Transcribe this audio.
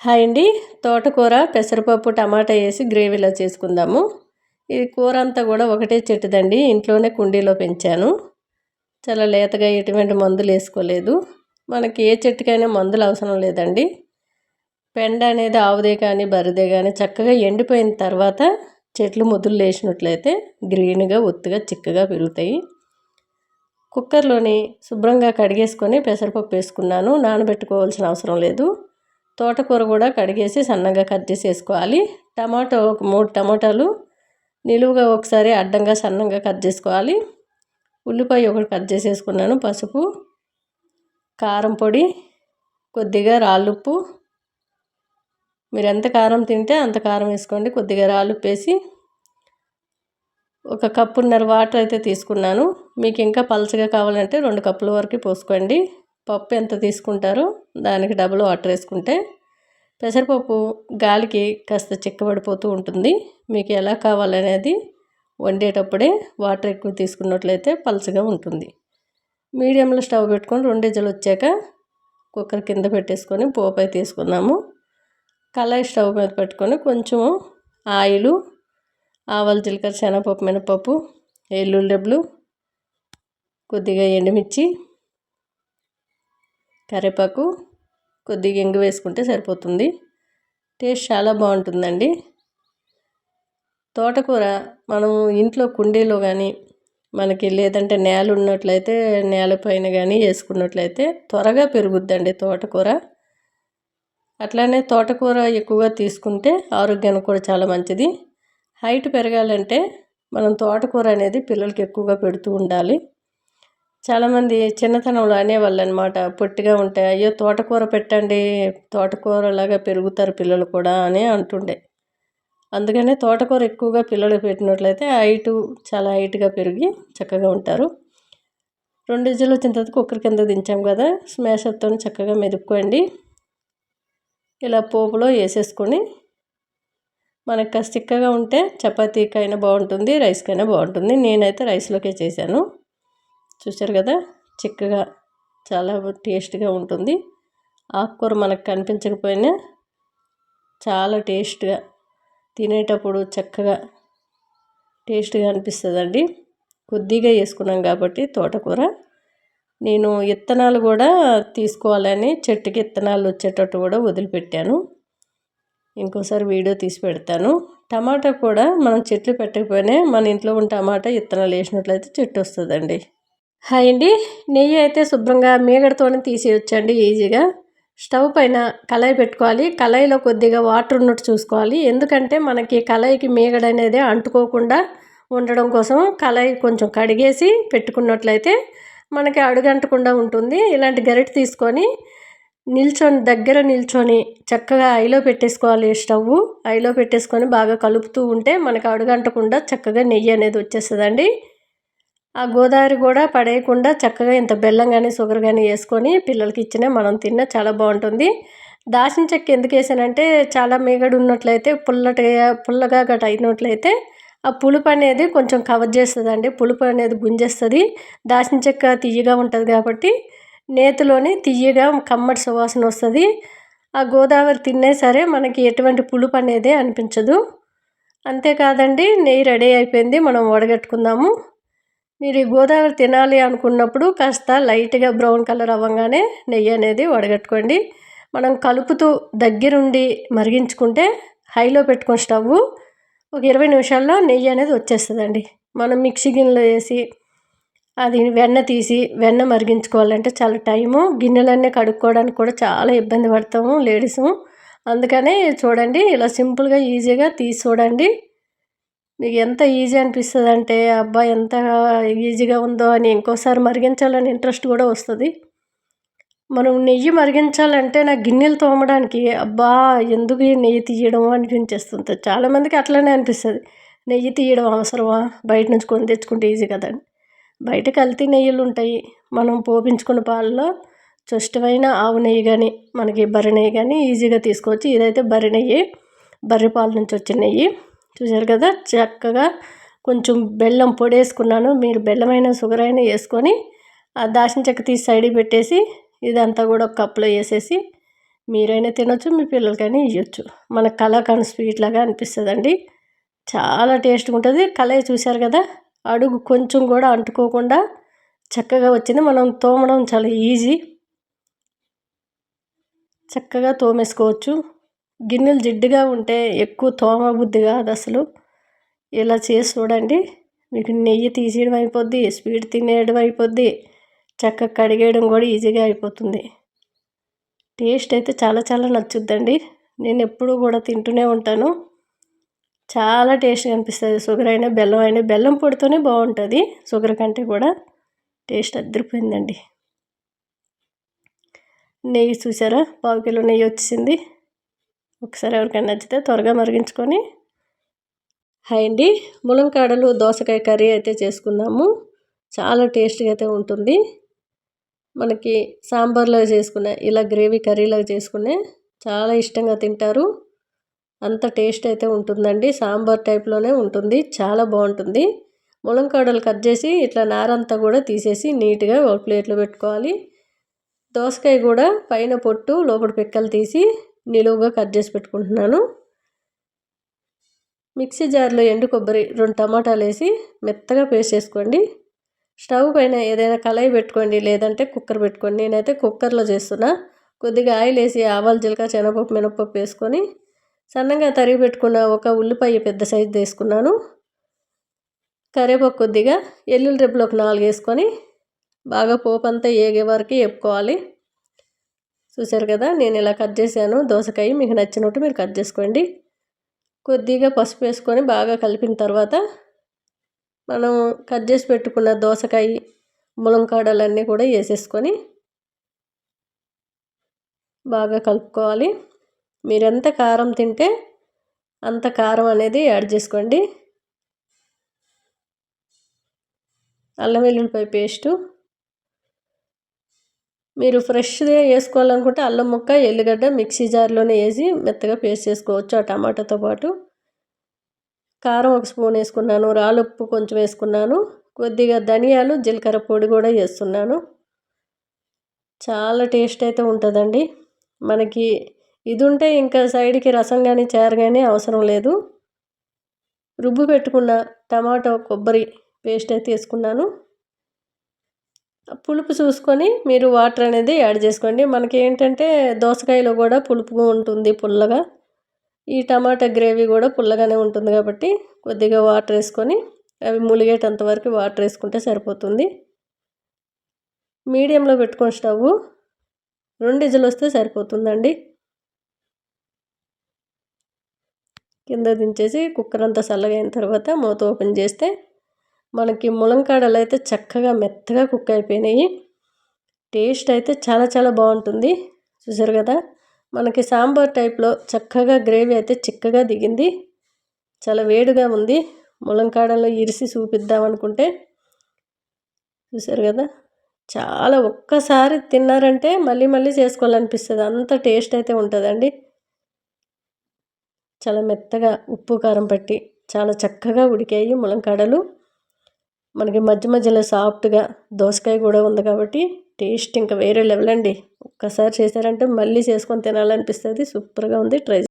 Hi అండి. తోటకూర పెసరపప్పు టమాటా వేసి గ్రేవీలో చేసుకుందాము. ఇది కూర అంతా కూడా ఒకటే చెట్టుదండి. ఇంట్లోనే కుండీలో పెంచాను. చాలా లేతగా ఎటువంటి మందులు వేసుకోలేదు. మనకి ఏ చెట్టుకైనా మందులు అవసరం లేదండి. పెండ అనేది ఆవుదే కానీ బరిదే కానీ చక్కగా ఎండిపోయిన తర్వాత చెట్లు ముద్దులు వేసినట్లయితే గ్రీన్గా ఒత్తుగా చిక్కగా పెరుగుతాయి. కుక్కర్లోని శుభ్రంగా కడిగేసుకొని పెసరపప్పు వేసుకున్నాను. నానబెట్టుకోవాల్సిన అవసరం లేదు. తోటకూర కూడా కడిగేసి సన్నగా కట్ చేసేసుకోవాలి. టమాటో ఒక మూడు టమాటాలు నిలువుగా ఒకసారి అడ్డంగా సన్నంగా కట్ చేసుకోవాలి. ఉల్లిపాయ ఒకటి కట్ చేసేసుకున్నాను పసుపు కారం పొడి కొద్దిగా రాళ్ళుప్పు మీరు ఎంత కారం తింటే అంత కారం వేసుకోండి కొద్దిగా రాళ్ళుప్పు వేసి. ఒక కప్పున్నర వాటర్ అయితే తీసుకున్నాను. మీకు ఇంకా పలచగా కావాలంటే రెండు కప్పుల వరకు పోసుకోండి. పప్పు ఎంత తీసుకుంటారో దానికి డబుల్ వాటర్ వేసుకుంటే పెసరపప్పు గాలికి కాస్త చిక్కబడిపోతూ ఉంటుంది. మీకు ఎలా కావాలనేది వండేటప్పుడే వాటర్ ఎక్కువ తీసుకున్నట్లయితే పలుచగా ఉంటుంది. మీడియంలో స్టవ్ పెట్టుకొని రెండేజలు వచ్చాక కుక్కర్ కింద పెట్టేసుకొని పోపై తీసుకున్నాము. కళాయి స్టవ్ మీద పెట్టుకొని కొంచెం ఆయిలు ఆవాలు జీలకర్ర శనగపప్పు మినపప్పు ఎల్లుల్లి కొద్దిగా ఎండుమిర్చి కరివేపాకు కొద్దిగా ఇంగు వేసుకుంటే సరిపోతుంది. టేస్ట్ చాలా బాగుంటుందండి. తోటకూర మనం ఇంట్లో కుండీలో కానీ మనకి లేదంటే నేల ఉన్నట్లయితే నేలపైన కానీ వేసుకున్నట్లయితే త్వరగా పెరుగుద్దండి తోటకూర. అట్లానే తోటకూర ఎక్కువగా తీసుకుంటే ఆరోగ్యానికి కూడా చాలా మంచిది. హైట్ పెరగాలంటే మనం తోటకూర అనేది పిల్లలకి ఎక్కువగా పెడుతూ ఉండాలి. చాలామంది చిన్నతనంలో అనేవాళ్ళు అనమాట పొట్టిగా ఉంటే అయ్యో తోటకూర పెట్టండి తోటకూరలాగా పెరుగుతారు పిల్లలు కూడా అని అంటుండే. అందుకనే తోటకూర ఎక్కువగా పిల్లలు పెట్టినట్లయితే హైటు చాలా హైట్గా పెరిగి చక్కగా ఉంటారు. రెండు ఇజ్జలు వచ్చిన తర్వాత కుక్కర్ కింద దించాం కదా స్మాషర్తో చక్కగా మెదుక్కోండి ఇలా పోపులో వేసేసుకొని మనకు కాస్త చిక్కగా ఉంటే చపాతీకైనా బాగుంటుంది రైస్కైనా బాగుంటుంది. నేనైతే రైస్లోకే చేశాను. చూసారు కదా? చిక్కగా చాలా టేస్ట్గా ఉంటుంది. ఆకుకూర మనకు కనిపించకపోయినా చాలా టేస్ట్గా తినేటప్పుడు చక్కగా టేస్ట్గా అనిపిస్తుందండి. కొద్దిగా వేసుకున్నాం కాబట్టి తోటకూర. నేను విత్తనాలు కూడా తీసుకోవాలని చెట్టుకి విత్తనాలు వచ్చేటట్టు కూడా వదిలిపెట్టాను. ఇంకోసారి వీడియో తీసి పెడతాను. టమాటా కూడా మనం చెట్లు పెట్టకపోయినా మన ఇంట్లో ఉన్న టమాటా విత్తనాలు వేసినట్లయితే చెట్టు వస్తుందండి. హాయ్ అండి. నెయ్యి అయితే శుభ్రంగా మీగడతోనే తీసేయొచ్చండి ఈజీగా. స్టవ్ పైన కళాయి పెట్టుకోవాలి. కళాయిలో కొద్దిగా వాటర్ ఉన్నట్టు చూసుకోవాలి. ఎందుకంటే మనకి కళాయికి మీగడ అనేది అంటుకోకుండా ఉండడం కోసం కళాయి కొంచెం కడిగేసి పెట్టుకున్నట్లయితే మనకి అడుగంటకుండా ఉంటుంది. ఇలాంటి గరిటె తీసుకొని నిల్చొని దగ్గర నిల్చొని చక్కగా ఐలో పెట్టేసుకోవాలి స్టవ్ ఐలో పెట్టేసుకొని బాగా కలుపుతూ ఉంటే మనకి అడుగంటకుండా చక్కగా నెయ్యి అనేది వచ్చేస్తుందండి. ఆ గోదావరి కూడా పడేయకుండా చక్కగా ఇంత బెల్లం కానీ షుగర్ కానీ వేసుకొని పిల్లలకి ఇచ్చినా మనం తిన్నా చాలా బాగుంటుంది. దాచిన చెక్క ఎందుకు వేసానంటే చాలా మీగడు ఉన్నట్లయితే పుల్లటిగా పుల్లగా గట అయినట్లయితే ఆ పులుపు అనేది కొంచెం కవర్ చేస్తుందండి. పులుపు అనేది గుంజేస్తుంది. దాచిన చెక్క తీయగా ఉంటుంది కాబట్టి నేతిలోని తీయగా కమ్మటి సువాసన వస్తుంది. ఆ గోదావరి తిన్నా సరే మనకి ఎటువంటి పులుపు అనేది అనిపించదు. అంతేకాదండి నెయ్యి రెడీ అయిపోయింది. మనం వడగట్టుకుందాము. మీరు ఈ గోదావరి తినాలి అనుకున్నప్పుడు కాస్త లైట్గా బ్రౌన్ కలర్ అవ్వగానే నెయ్యి అనేది వడగట్టుకోండి. మనం కలుపుతూ దగ్గరుండి మరిగించుకుంటే హైలో పెట్టుకొని స్టవ్ ఒక ఇరవై నిమిషాల్లో నెయ్యి అనేది వచ్చేస్తుందండి. మనం మిక్సీ గిన్నెలో వేసి అది వెన్న తీసి వెన్న మరిగించుకోవాలంటే చాలా టైము గిన్నెలన్నీ కడుక్కోవడానికి కూడా చాలా ఇబ్బంది పడతాము లేడీసు. అందుకనే చూడండి ఇలా సింపుల్గా ఈజీగా తీసి చూడండి. మీకు ఎంత ఈజీ అనిపిస్తుంది అంటే అబ్బా ఎంత ఈజీగా ఉందో అని ఇంకోసారి మరిగించాలని ఇంట్రెస్ట్ కూడా వస్తుంది. మనం నెయ్యి మరిగించాలంటే నా గిన్నెలు తోమడానికి అబ్బా ఎందుకు నెయ్యి తీయడం అనిపించేస్తుంది. చాలామందికి అట్లనే అనిపిస్తుంది. నెయ్యి తీయడం అవసరమా? బయట నుంచి కొని తెచ్చుకుంటే ఈజీ కదండి. బయట కల్తీ నెయ్యిలు ఉంటాయి. మనం పోపించుకున్న పాలలో స్పష్టమైన ఆవు నెయ్యి కానీ మనకి బర్రె నెయ్యి కానీ ఈజీగా తీసుకోవచ్చు ఇదైతే బర్రె నెయ్యి బర్రె పాల నుంచి వచ్చిన నెయ్యి చూసారు కదా? చక్కగా కొంచెం బెల్లం పొడి వేసుకున్నాను మీరు బెల్లమైన షుగర్ అయినా వేసుకొని ఆ దాచిన చెక్క తీసి సైడ్కి పెట్టేసి ఇదంతా కూడా ఒక కప్పులో వేసేసి మీరైనా తినొచ్చు మీ పిల్లలకైనా ఇవ్వచ్చు మన కలాకండ్ స్వీట్ లాగా అనిపిస్తుందండి. చాలా టేస్ట్గా ఉంటుంది. కలయ చూశారు కదా? అడుగు కొంచెం కూడా అంటుకోకుండా చక్కగా వచ్చింది. మనం తోమడం చాలా ఈజీ. చక్కగా తోమేసుకోవచ్చు. గిన్నెలు జిడ్డుగా ఉంటే ఎక్కువ తోమ బుద్ధి కాదు అసలు. ఇలా చేసి చూడండి. మీకు నెయ్యి తీసేయడం అయిపోద్ది స్వీట్ తినేయడం అయిపోద్ది చక్కగా కడిగేయడం కూడా ఈజీగా అయిపోతుంది. టేస్ట్ అయితే చాలా చాలా నచ్చుద్దండి. నేను ఎప్పుడూ కూడా తింటూనే ఉంటాను. చాలా టేస్ట్గా అనిపిస్తుంది. షుగర్ అయినా బెల్లం అయినా బెల్లం పొడితోనే బాగుంటుంది. షుగర్ కంటే కూడా టేస్ట్ అద్దరిపోయిందండి. నెయ్యి చూసారా? పావు కిలో నెయ్యి వచ్చింది ఒకసారి ఎవరికైనా నచ్చితే త్వరగా మరిగించుకొని హాయ్ అండి. ములంకాడలు దోసకాయ కర్రీ అయితే చేసుకుందాము. చాలా టేస్ట్గా అయితే ఉంటుంది. మనకి సాంబార్లో చేసుకునే ఇలా గ్రేవీ కర్రీలాగా చేసుకునే చాలా ఇష్టంగా తింటారు. అంత టేస్ట్ అయితే ఉంటుందండి. సాంబార్ టైప్లోనే ఉంటుంది. చాలా బాగుంటుంది. ములంకాడలు కట్ చేసి ఇట్లా నారంతా కూడా తీసేసి నీట్గా ఒక ప్లేట్లో పెట్టుకోవాలి. దోసకాయ కూడా పైన పొట్టు లోపల పిక్కలు తీసి నిలువుగా కట్ చేసి పెట్టుకుంటున్నాను. మిక్సీ జార్లో ఎండు కొబ్బరి రెండు టమాటాలు వేసి మెత్తగా పేస్ట్ చేసుకోండి. స్టవ్ పైన ఏదైనా కళాయి పెట్టుకోండి లేదంటే కుక్కర్ పెట్టుకోండి. నేనైతే కుక్కర్లో చేస్తున్నా. కొద్దిగా ఆయిల్ వేసి ఆవాలు జీలక శనగపప్పు మినపప్పు వేసుకొని సన్నగా తరిగి పెట్టుకున్న ఒక ఉల్లిపాయ పెద్ద సైజు తీసుకున్నాను. కరివేపాకు కొద్దిగా ఎల్లుల్లి రెబ్బలు ఒక నాలుగు వేసుకొని బాగా పోపు అంతా ఏగే వరకు వేపుకోవాలి చూసారు కదా నేను ఇలా కట్ చేశాను. దోసకాయ మీకు నచ్చినట్టు మీరు కట్ చేసుకోండి. కొద్దిగా పసుపు వేసుకొని బాగా కలిపిన తర్వాత మనం కట్ చేసి పెట్టుకున్న దోసకాయ ములంకాడలన్నీ కూడా వేసేసుకొని బాగా కలుపుకోవాలి. మీరు ఎంత కారం తింటే అంత కారం అనేది యాడ్ చేసుకోండి. అల్లం వెల్లుల్లిపాయ పేస్టు మీరు ఫ్రెష్గా వేసుకోవాలనుకుంటే అల్లం ముక్క ఎల్లిగడ్డ మిక్సీ జార్లోనే వేసి మెత్తగా పేస్ట్ చేసుకోవచ్చు. ఆ టమాటాతో పాటు కారం ఒక స్పూన్ వేసుకున్నాను రాలుప్పు కొంచెం వేసుకున్నాను కొద్దిగా ధనియాలు జీలకర్ర పొడి కూడా వేస్తున్నాను. చాలా టేస్ట్ అయితే ఉంటుందండి. మనకి ఇది ఉంటే ఇంకా సైడ్కి రసం కానీ చారు కానీ అవసరం లేదు. రుబ్బు పెట్టుకున్న టమాటో కొబ్బరి పేస్ట్ అయితే వేసుకున్నాను. పులుపు చూసుకొని మీరు వాటర్ అనేది యాడ్ చేసుకోండి. మనకి ఏంటంటే దోసకాయలో కూడా పులుపు ఉంటుంది పుల్లగా. ఈ టమాటా గ్రేవీ కూడా పుల్లగానే ఉంటుంది కాబట్టి కొద్దిగా వాటర్ వేసుకొని అవి ములిగేటంత వరకు వాటర్ వేసుకుంటే సరిపోతుంది. మీడియంలో పెట్టుకొని స్టవ్ రెండు ఇజలు వస్తే సరిపోతుందండి. కింద దించేసి కుక్కర్ అంతా చల్లగా అయిన తర్వాత మూత ఓపెన్ చేస్తే మనకి ములంకాడలు అయితే చక్కగా మెత్తగా కుక్ అయిపోయినాయి. టేస్ట్ అయితే చాలా చాలా బాగుంటుంది. చూసారు కదా? మనకి సాంబార్ టైప్లో చక్కగా గ్రేవీ అయితే చిక్కగా దిగింది. చాలా వేడిగా ఉంది. ములంకాడలో ఇరిసి చూపిద్దాం అనుకుంటే. చూసారు కదా? చాలా ఒక్కసారి తిన్నారంటే మళ్ళీ మళ్ళీ చేసుకోవాలనిపిస్తుంది. అంత టేస్ట్ అయితే ఉంటుందండి. చాలా మెత్తగా ఉప్పు కారం పట్టి చాలా చక్కగా ఉడికాయి ములంకాడలు. మనకి మధ్య మధ్యలో సాఫ్ట్గా దోసకాయ కూడా ఉంది కాబట్టి టేస్ట్ ఇంకా వేరే లెవెల్ అండి. ఒక్కసారి చేశారంటే మళ్ళీ చేసుకొని తినాలనిపిస్తుంది. సూపర్గా ఉంది. ట్రై